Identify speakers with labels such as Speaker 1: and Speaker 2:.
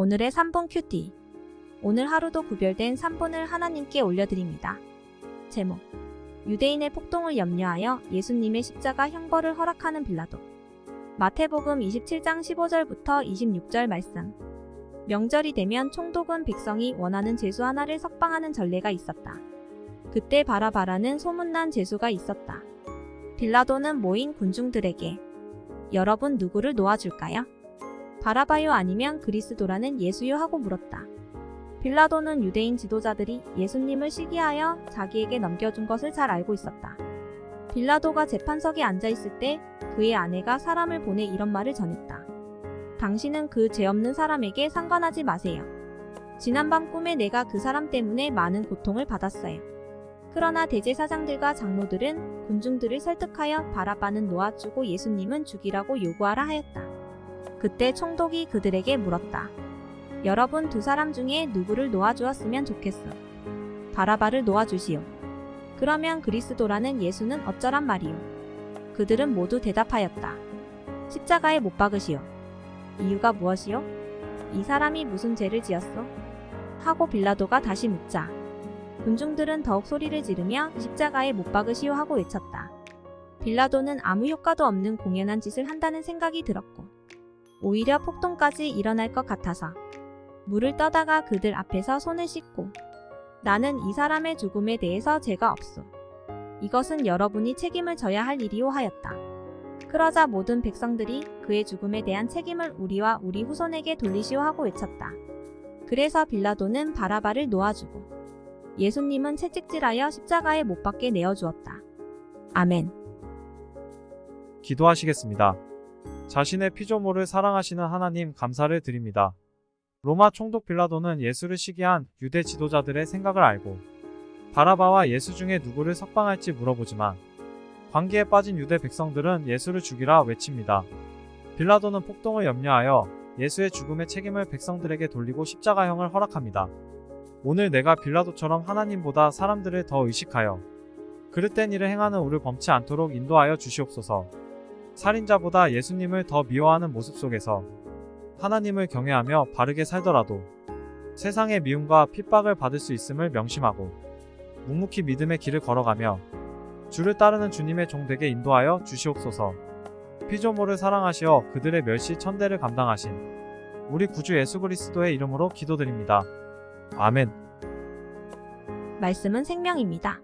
Speaker 1: 오늘의 3분 큐티. 오늘 하루도 구별된 3분을 하나님께 올려드립니다. 제목. 유대인의 폭동을 염려하여 예수님의 십자가 형벌을 허락하는 빌라도. 마태복음 27장 15절부터 26절 말씀. 명절이 되면 총독은 백성이 원하는 제수 하나를 석방하는 전례가 있었다. 그때 바라바라는 소문난 제수가 있었다. 빌라도는 모인 군중들에게 여러분 누구를 놓아줄까요? 바라바요 아니면 그리스도라는 예수요 하고 물었다. 빌라도는 유대인 지도자들이 예수님을 시기하여 자기에게 넘겨준 것을 잘 알고 있었다. 빌라도가 재판석에 앉아 있을 때 그의 아내가 사람을 보내 이런 말을 전했다. 당신은 그 죄 없는 사람에게 상관하지 마세요. 지난밤 꿈에 내가 그 사람 때문에 많은 고통을 받았어요. 그러나 대제사장들과 장로들은 군중들을 설득하여 바라바는 놓아주고 예수님은 죽이라고 요구하라 하였다. 그때 총독이 그들에게 물었다. 여러분 두 사람 중에 누구를 놓아주었으면 좋겠어. 바라바를 놓아주시오. 그러면 그리스도라는 예수는 어쩌란 말이오. 그들은 모두 대답하였다. 십자가에 못 박으시오. 이유가 무엇이오? 이 사람이 무슨 죄를 지었소? 하고 빌라도가 다시 묻자. 군중들은 더욱 소리를 지르며 십자가에 못 박으시오 하고 외쳤다. 빌라도는 아무 효과도 없는 공연한 짓을 한다는 생각이 들었고, 오히려 폭동까지 일어날 것 같아서 물을 떠다가 그들 앞에서 손을 씻고 나는 이 사람의 죽음에 대해서 죄가 없소. 이것은 여러분이 책임을 져야 할 일이오 하였다. 그러자 모든 백성들이 그의 죽음에 대한 책임을 우리와 우리 후손에게 돌리시오 하고 외쳤다. 그래서 빌라도는 바라바를 놓아주고 예수님은 채찍질하여 십자가에 못 박게 내어주었다. 아멘.
Speaker 2: 기도하시겠습니다. 자신의 피조물을 사랑하시는 하나님 감사를 드립니다. 로마 총독 빌라도는 예수를 시기한 유대 지도자들의 생각을 알고 바라바와 예수 중에 누구를 석방할지 물어보지만 관계에 빠진 유대 백성들은 예수를 죽이라 외칩니다. 빌라도는 폭동을 염려하여 예수의 죽음의 책임을 백성들에게 돌리고 십자가형을 허락합니다. 오늘 내가 빌라도처럼 하나님보다 사람들을 더 의식하여 그릇된 일을 행하는 우를 범치 않도록 인도하여 주시옵소서. 살인자보다 예수님을 더 미워하는 모습 속에서 하나님을 경외하며 바르게 살더라도 세상의 미움과 핍박을 받을 수 있음을 명심하고 묵묵히 믿음의 길을 걸어가며 주를 따르는 주님의 종되게 인도하여 주시옵소서. 피조물을 사랑하시어 그들의 멸시 천대를 감당하신 우리 구주 예수 그리스도의 이름으로 기도드립니다. 아멘.
Speaker 1: 말씀은 생명입니다.